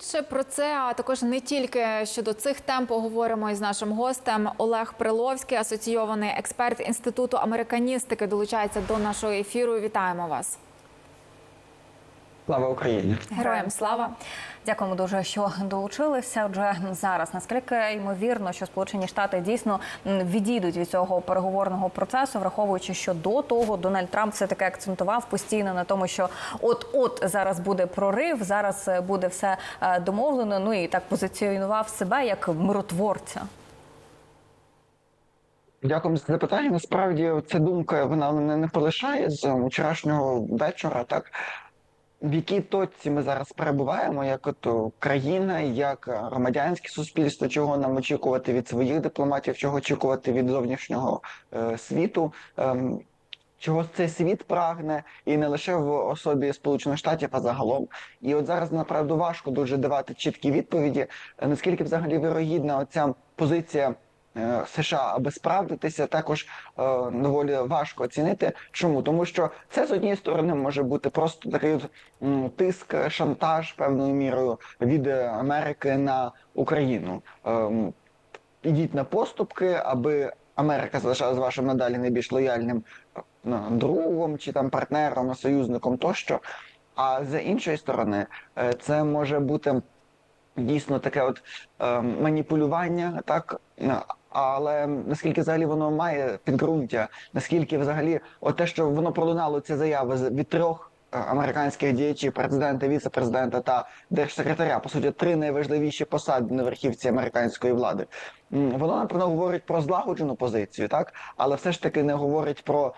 Більше про це, а також не тільки щодо цих тем поговоримо із нашим гостем Олег Приловський, асоційований експерт інституту американістики, долучається до нашого ефіру. Вітаємо вас, Слава Україні! героям слава! Дякуємо дуже, що долучилися. Отже, зараз наскільки ймовірно, що Сполучені Штати дійсно відійдуть від цього переговорного процесу, враховуючи, що до того Дональд Трамп все таки акцентував постійно на тому, що от от зараз буде прорив, зараз е, буде все е, домовлено. Ну і так позиціонував себе як миротворця. Дякую за запитання. Насправді ця думка вона мене не полишає з вчорашнього вечора, так в якій точці ми зараз перебуваємо, як от країна, як громадянське суспільство, чого нам очікувати від своїх дипломатів, чого очікувати від зовнішнього е, світу. Ем, Чого цей світ прагне, і не лише в особі Сполучених Штатів, а загалом. І от зараз направду важко дуже давати чіткі відповіді. е, Наскільки взагалі вирогідна оця позиція е, США, аби справдитися, також е, доволі важко оцінити. Чому? Тому що це з однієї сторони може бути просто такий тиск, шантаж певною мірою від е, Америки на Україну. Ем, Ідіть на поступки, аби Америка залишалась вашим надалі найбільш лояльним е, другом чи там партнером, союзником тощо. А з іншої сторони, е, це може бути дійсно таке от е, маніпулювання, так е, але наскільки взагалі воно має підґрунтя, наскільки взагалі, от те, що воно пролунало ці заяви від трьох е, американських діячів, президента, віце-президента та держсекретаря, по суті, три найважливіші посади на верхівці американської влади. Воно напевно говорить про злагоджену позицію, так але все ж таки не говорить про.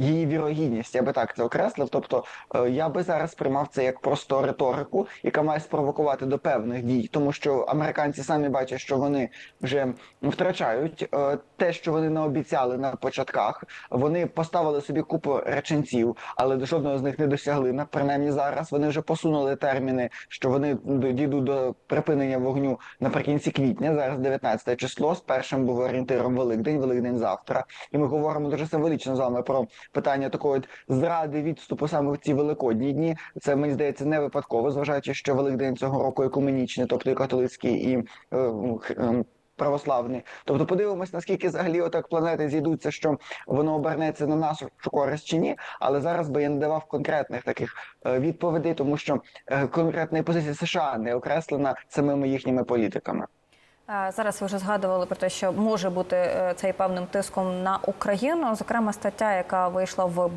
Її вірогідність, я би так це окреслив. Тобто е, я би зараз сприймав це як просто риторику, яка має спровокувати до певних дій, тому що американці самі бачать, що вони вже втрачають е, те, що вони наобіцяли на початках. Вони поставили собі купу реченців, але до жодного з них не досягли. На принаймні зараз вони вже посунули терміни, що вони дійдуть до припинення вогню наприкінці квітня. Зараз 19 число. З першим був орієнтиром Великдень, Великдень завтра. І ми говоримо дуже символічно з вами про питання такої зради відступу саме в ці великодні дні. Це мені здається не випадково, зважаючи, що Великдень цього року екуменічний, тобто і католицький і е, е, православний. Тобто, подивимось, наскільки взагалі отак планети зійдуться, що воно обернеться на нашу користь чи ні. Але зараз би я не давав конкретних таких е, відповідей, тому що е, конкретна позиція США не окреслена самими їхніми політиками. Зараз ви вже згадували про те, що може бути е, цей певним тиском на Україну. Зокрема, стаття, яка вийшла в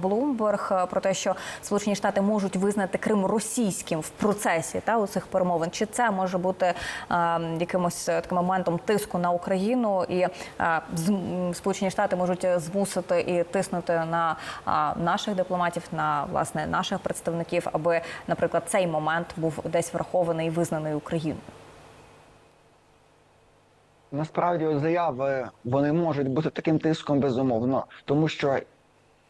е, про те, що Сполучені Штати можуть визнати Крим російським в процесі та у цих перемовин. Чи це може бути е, якимось е, таким моментом тиску на Україну, і з- Сполучені Штати можуть змусити і тиснути на е, наших дипломатів, на власне наших представників, аби, наприклад, цей момент був десь врахований і визнаний Україною. Насправді заяви вони можуть бути таким тиском безумовно, тому що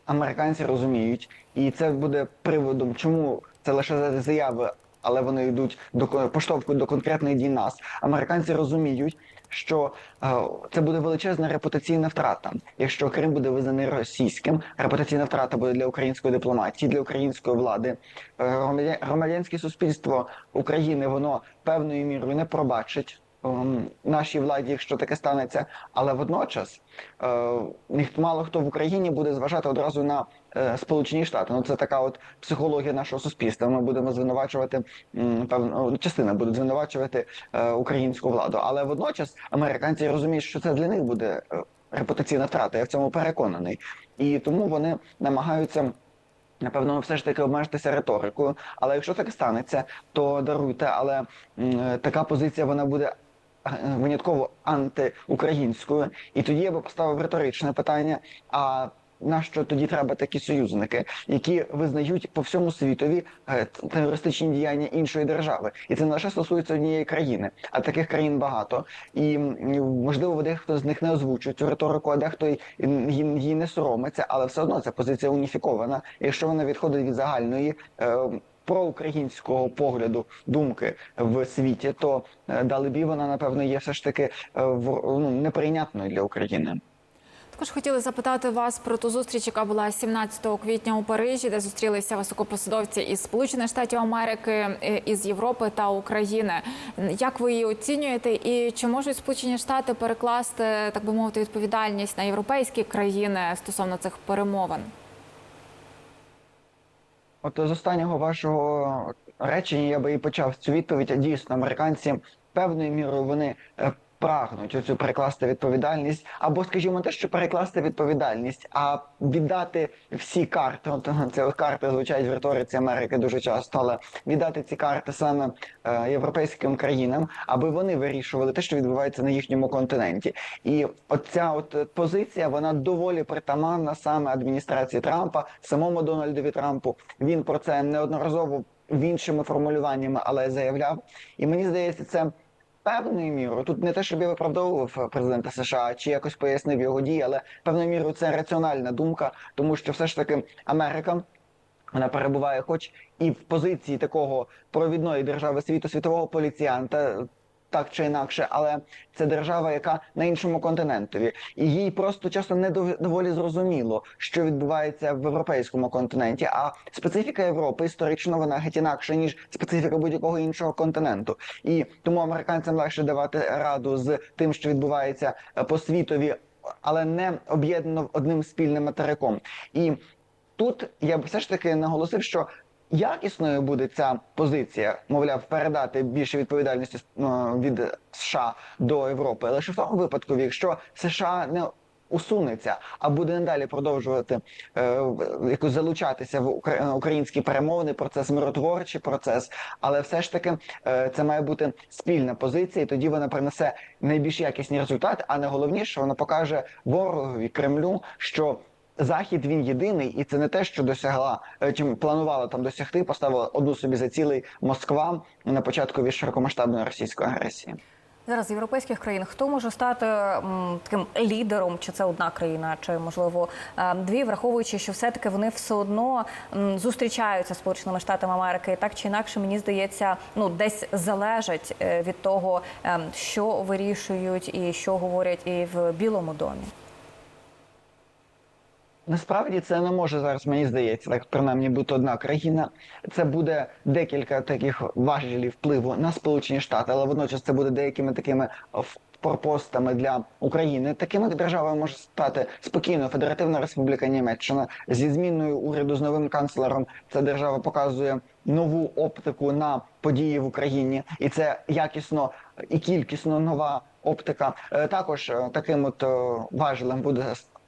американці розуміють, і це буде приводом, чому це лише заяви, але вони йдуть до поштовхують до конкретних дій нас. Американці розуміють, що е, це буде величезна репутаційна втрата. Якщо Крим буде визнаний російським, репутаційна втрата буде для української дипломатії, для української влади. Е, Громадянське суспільство України воно певною мірою не пробачить нашій владі, якщо таке станеться. Але водночас е, ніхто мало хто в Україні буде зважати одразу на е, Сполучені Штати. Ну це така от психологія нашого суспільства. Ми будемо звинувачувати певно, ну, частина буде звинувачувати е, українську владу. Але водночас американці розуміють, що це для них буде репутаційна втрата. Я в цьому переконаний, і тому вони намагаються. Напевно, все ж таки обмежитися риторикою. Але якщо таке станеться, то даруйте. Але така позиція вона буде винятково антиукраїнською. І тоді я би поставив риторичне питання: а нащо тоді треба такі союзники, які визнають по всьому світові е, терористичні діяння іншої держави? І це не лише стосується однієї країни, а таких країн багато. І можливо, дехто з них не озвучує цю риторику, а дехто її не соромиться, але все одно ця позиція уніфікована. Якщо вона відходить від загальної. Е, Проукраїнського погляду думки в світі, то е, далебі вона напевно є все ж таки е, ну, неприйнятною для України. Також хотіли запитати вас про ту зустріч, яка була 17 квітня у Парижі, де зустрілися високопосадовці із Сполучених Штатів Америки, е, із Європи та України. Як ви її оцінюєте, і чи можуть Сполучені Штати перекласти так би мовити відповідальність на європейські країни стосовно цих перемовин? От з останнього вашого речення я би і почав цю відповідь. Дійсно, американці певною мірою вони е, прагнуть оцю перекласти відповідальність, або, скажімо, те, що перекласти відповідальність, а віддати всі карти. От це карти звучать в риториці Америки дуже часто, але віддати ці карти саме е, європейським країнам, аби вони вирішували те, що відбувається на їхньому континенті. І оця от позиція вона доволі притаманна саме адміністрації Трампа, самому Дональдові Трампу. Він про це неодноразово в іншими формулюваннями, але заявляв. І мені здається, це певною мірою. Тут не те, щоб я виправдовував президента США чи якось пояснив його дії, але певною мірою це раціональна думка, тому що все ж таки Америка. Вона перебуває, хоч і в позиції такого провідної держави світу, світового поліціянта, так чи інакше, але це держава, яка на іншому континентові, і їй просто часто не доволі зрозуміло, що відбувається в європейському континенті. А специфіка Європи історично вона геть інакша ніж специфіка будь-якого іншого континенту. І тому американцям легше давати раду з тим, що відбувається е, по світові, але не об'єднано одним спільним материком. І тут я б все ж таки наголосив, що якісною буде ця позиція, мовляв, передати більше відповідальності е, від США до Європи, лише в тому випадку, якщо США не усунеться, а буде надалі продовжувати е, залучатися в укра- українські перемовини, процес миротворчий процес, але все ж таки е, це має бути спільна позиція, і тоді вона принесе найбільш якісні результати, а найголовніше, вона покаже ворогові Кремлю, що Захід він єдиний, і це не те, що досягла е, чим планувала там досягти, поставила одну собі за цілий Москва на початку від широкомасштабної російської агресії. Зараз європейських країн хто може стати м, таким лідером? Чи це одна країна, чи можливо е, дві, враховуючи, що все-таки вони все одно м, зустрічаються з Сполученими Штатами Америки, так чи інакше, мені здається, ну десь залежать е, від того, е, що вирішують і що говорять і в Білому домі. Насправді це не може зараз, мені здається, так принаймні бути одна країна. Це буде декілька таких важелів впливу на Сполучені Штати, але водночас це буде деякими такими пропостами для України. Такими державами може стати спокійно Федеративна Республіка Німеччина зі зміною уряду з новим канцлером. Ця держава показує нову оптику на події в Україні, і це якісно і кількісно нова оптика. Е, Також е, таким от е, важелем буде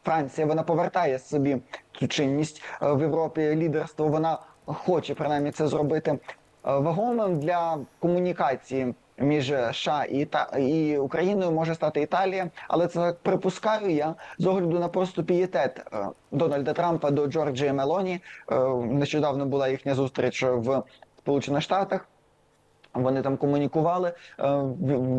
Франція. Вона повертає собі цю чинність е, в Європі. Лідерство вона хоче принаймні це зробити Е, вагомим для комунікації. Між США і Іта- і Україною може стати Італія, але це так припускаю я з огляду на просто пієтет е, Дональда Трампа до Джорджії Мелоні. Нещодавно була їхня зустріч в Сполучених Штатах. Вони там комунікували. е,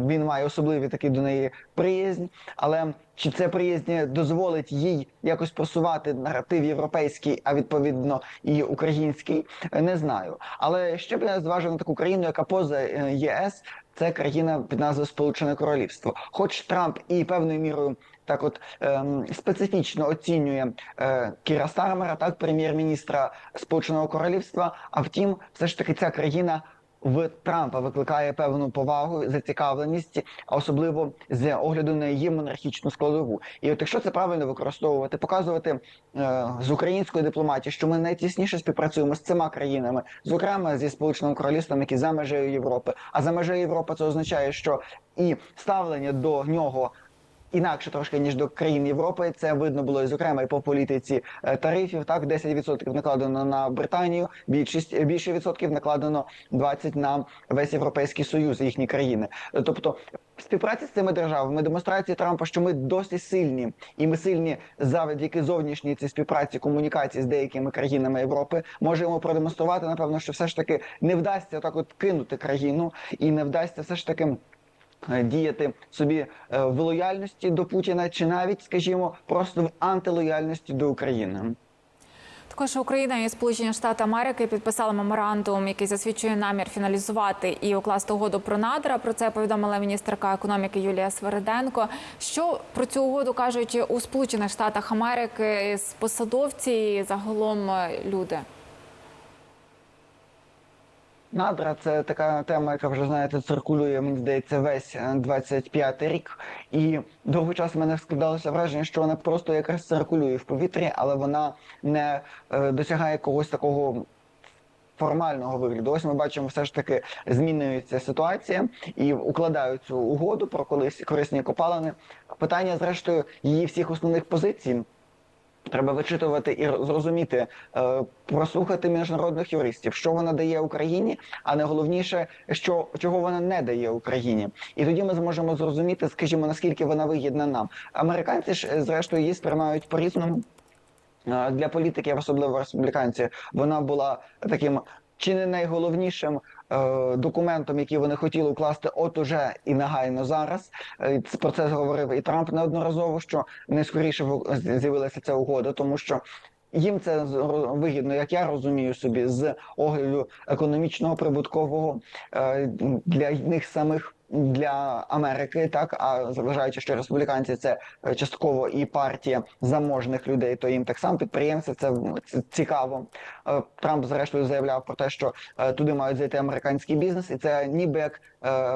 Він має особливий такий до неї приязнь. Але чи це приязнь дозволить їй якось просувати наратив європейський, а відповідно і український, е, не знаю. Але ще б я зважив на таку країну, яка поза е, ЄС, це країна під назвою Сполучене Королівство. Хоч Трамп і певною мірою. Так, от ем, специфічно оцінює е, Кіра Стармера, так прем'єр-міністра Сполученого Королівства. А втім, все ж таки ця країна в Трампа викликає певну повагу, зацікавленість, а особливо з огляду на її монархічну складову. І от якщо це правильно використовувати, показувати е, з української дипломатії, що ми найтісніше співпрацюємо з цими країнами, зокрема зі сполученим королівством, які за межею Європи. А за межею Європи це означає, що і ставлення до нього. Інакше трошки ніж до країн Європи, це видно було і зокрема і по політиці е, тарифів. Так 10% накладено на Британію, більшість більше відсотків накладено 20% на весь європейський союз, їхні країни. Е, Тобто, в співпраці з цими державами демонстрації Трампа, що ми досить сильні, і ми сильні завдяки зовнішній цій співпраці комунікації з деякими країнами Європи, можемо продемонструвати, напевно, що все ж таки не вдасться так, от кинути країну, і не вдасться все ж таки. Е, Діяти собі е, в лояльності до Путіна, чи навіть, скажімо, просто в антилояльності до України. Також Україна і Сполучені Штати Америки підписали меморандум, який засвідчує намір фіналізувати і укласти угоду про надра. Про це повідомила міністерка економіки Юлія Свериденко. Що про цю угоду кажуть у Сполучених Штатах Америки з посадовці і загалом е, люди? Надра це така тема, яка вже знаєте, циркулює, мені здається, весь 25-й рік. І довгий час в мене складалося враження, що вона просто якраз циркулює в повітрі, але вона не е, досягає якогось такого. Формального вигляду, ось ми бачимо, все ж таки змінюється ситуація і укладають цю угоду про колись корисні копалини. Питання, зрештою, її всіх основних позицій Треба вичитувати і зрозуміти, е, прослухати міжнародних юристів, що вона дає Україні, а найголовніше, що чого вона не дає Україні, і тоді ми зможемо зрозуміти, скажімо, наскільки вона вигідна нам. Американці ж е, зрештою її сприймають по різному. Е, Для політиків, особливо республіканці, вона була таким чи не найголовнішим документом, який вони хотіли укласти, от уже і негайно зараз. Е, Про це говорив і Трамп неодноразово, що найскоріше в- з'явилася ця угода, тому що. Їм це вигідно, як я розумію собі, з огляду економічного прибуткового е, для них самих для Америки, так а зважаючи, що республіканці це е, частково і партія заможних людей, то їм так само підприємці це, це цікаво. Е, Трамп зрештою заявляв про те, що е, туди мають зайти американський бізнес, і це ніби як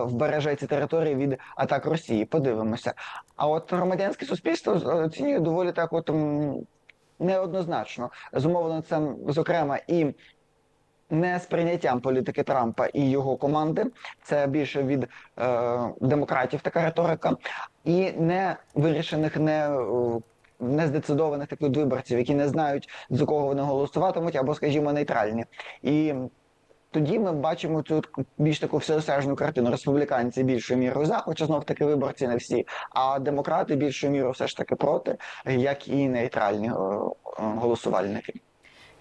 вбереже ці території від атак Росії. Подивимося. А от громадянське суспільство оцінює доволі так, от неоднозначно. Зумовлено це зокрема і несприйняттям політики Трампа і його команди. Це більше від е, демократів така риторика, і не вирішених, не е, нездецидованих таких виборців, які не знають за кого вони голосуватимуть, або, скажімо, нейтральні. І тоді ми бачимо цю більш таку всеосяжну картину. Республіканці більшою мірою за, хоча знов таки виборці не всі, а демократи більшою мірою все ж таки проти, як і нейтральні е, е, голосувальники.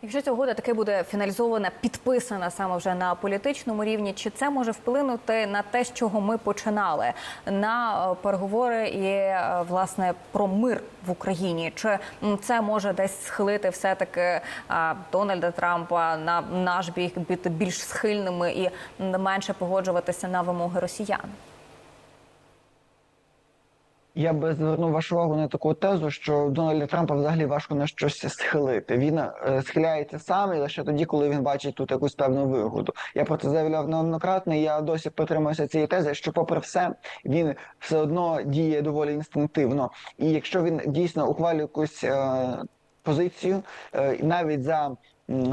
Якщо ця угода таки буде фіналізована, підписана саме вже на політичному рівні, чи це може вплинути на те, з чого ми починали на е, переговори і е, власне про мир в Україні? Чи це може десь схилити все таки Дональда Трампа на наш бік більш схильними і менше погоджуватися на вимоги росіян? Я би звернув вашу увагу на таку тезу, що Дональда Трампа взагалі важко на щось схилити. Він е, схиляється сам і лише тоді, коли він бачить тут якусь певну вигоду. Я про це заявляв неоднократно. і Я досі притримуюся цієї тези, що, попри все, він все одно діє доволі інстинктивно. І якщо він дійсно ухвалює якусь е, позицію, е, навіть за.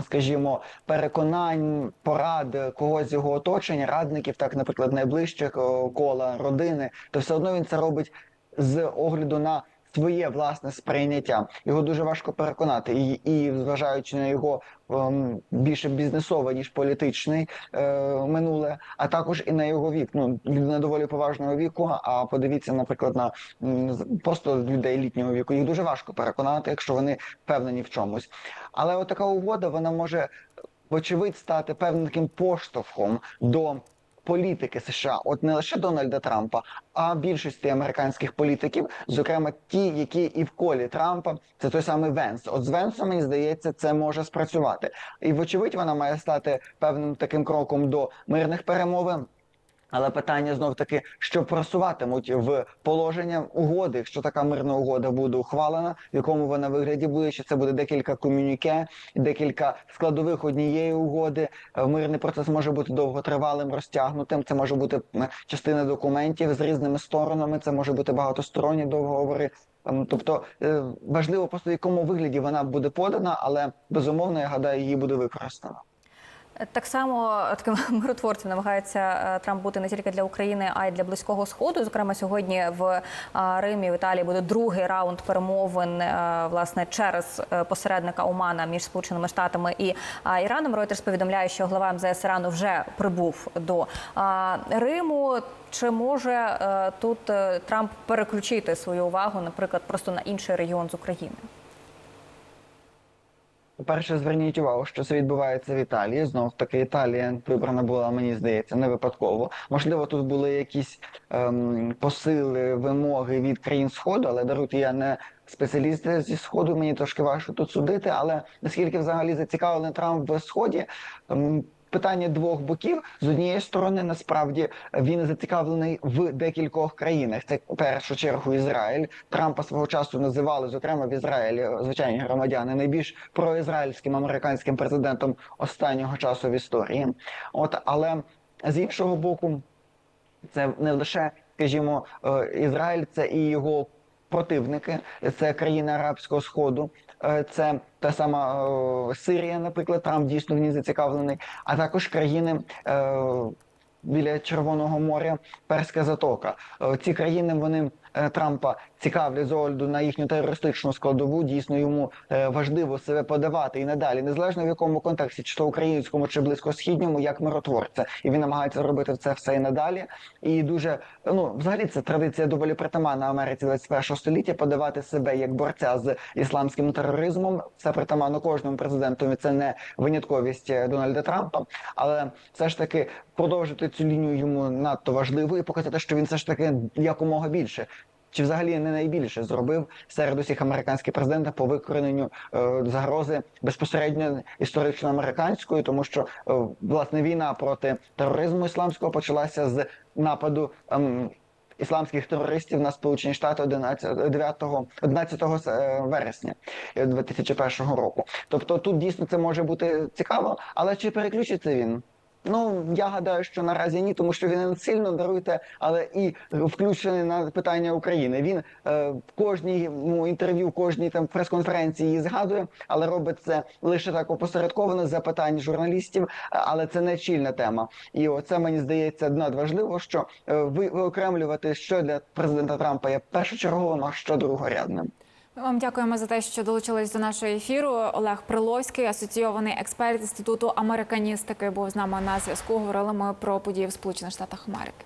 Скажімо, переконань, порад когось з його оточення, радників, так, наприклад, найближчих кола родини, то все одно він це робить з огляду на своє власне сприйняття. Його дуже важко переконати, і, і зважаючи на його ем, більше бізнесове ніж політичний е, минуле, а також і на його вік. Ну людина доволі поважного віку. А подивіться, наприклад, на м, просто людей літнього віку. Їх дуже важко переконати, якщо вони впевнені в чомусь. Але от така угода вона може вочевидь стати певним таким поштовхом до політики США, от не лише Дональда Трампа, а більшості американських політиків, зокрема ті, які і в колі Трампа, це той самий Венс. От з Венсом, мені здається, це може спрацювати, і вочевидь вона має стати певним таким кроком до мирних перемовин. Але питання знов таки, що просуватимуть в положення угоди, якщо така мирна угода буде ухвалена, в якому вона вигляді буде, чи це буде декілька комюніке, декілька складових однієї угоди. Е, Мирний процес може бути довготривалим, розтягнутим. Це може бути частина документів з різними сторонами. Це може бути багатосторонні договори. Ем, Тобто е, важливо просто в якому вигляді вона буде подана, але безумовно я гадаю, її буде використано. Так само таким миротворцем намагається е, Трамп бути не тільки для України, а й для близького сходу. Зокрема, сьогодні в е, Римі в Італії буде другий раунд перемовин е, власне через е, посередника Омана між Сполученими Штатами і е, Іраном. Reuters повідомляє, що глава МЗС Ірану вже прибув до е, Риму. Чи може е, тут е, Трамп переключити свою увагу, наприклад, просто на інший регіон з України? По-перше, зверніть увагу, що це відбувається в Італії. Знов таки Італія вибрана була, мені здається, не випадково. Можливо, тут були якісь ем, посили, вимоги від країн Сходу, але даруйте, я не спеціаліст зі Сходу, мені трошки важко тут судити. Але наскільки взагалі зацікавлений Трамп в Сході? ем, Питання двох боків з однієї сторони, насправді він зацікавлений в декількох країнах. Це в першу чергу Ізраїль. Трампа свого часу називали, зокрема в Ізраїлі, звичайні громадяни, найбільш проізраїльським американським президентом останнього часу в історії. От але з іншого боку, це не лише, скажімо, е, Ізраїль, це і його противники, це країни Арабського Сходу, це та сама е, Сирія, наприклад, Трамп дійсно в ній зацікавлений, а також країни. е, Біля Червоного моря, Перська затока. Е, Ці країни вони е, Трампа цікавлять з огляду на їхню терористичну складову. Дійсно йому е, важливо себе подавати і надалі, незалежно в якому контексті, чи то українському, чи близькосхідньому, як миротворця, і він намагається робити це все і надалі. І дуже ну взагалі це традиція доволі притаманна Америці 21 століття подавати себе як борця з ісламським тероризмом. Це притаманно кожному президенту. Це не винятковість е, Дональда Трампа, але все ж таки продовжити цю лінію йому надто важливо і показати, що він все ж таки якомога більше. Чи взагалі не найбільше зробив серед усіх американських президентів по викорененню е, загрози безпосередньо історично американської, тому що е, власне війна проти тероризму ісламського почалася з нападу. ем, Ісламських терористів на Сполучені Штати 11, 9, 11 е, вересня 2001 року. Тобто тут дійсно це може бути цікаво, але чи переключиться він? Ну я гадаю, що наразі ні, тому що він не сильно даруйте, але і включений на питання України. Він е, кожній ну, інтерв'ю, кожній там прес-конференції її згадує, але робить це лише так опосередковано з запитань журналістів, але це не чільна тема. І оце мені здається надважливо, що е, ви виокремлювати, що для президента Трампа є першочерговим, а що другорядним. Вам дякуємо за те, що долучились до нашого ефіру. Олег Прилоський, асоційований експерт інституту американістики, був з нами на зв'язку. Говорили ми про події в Сполучених Штатах Америки.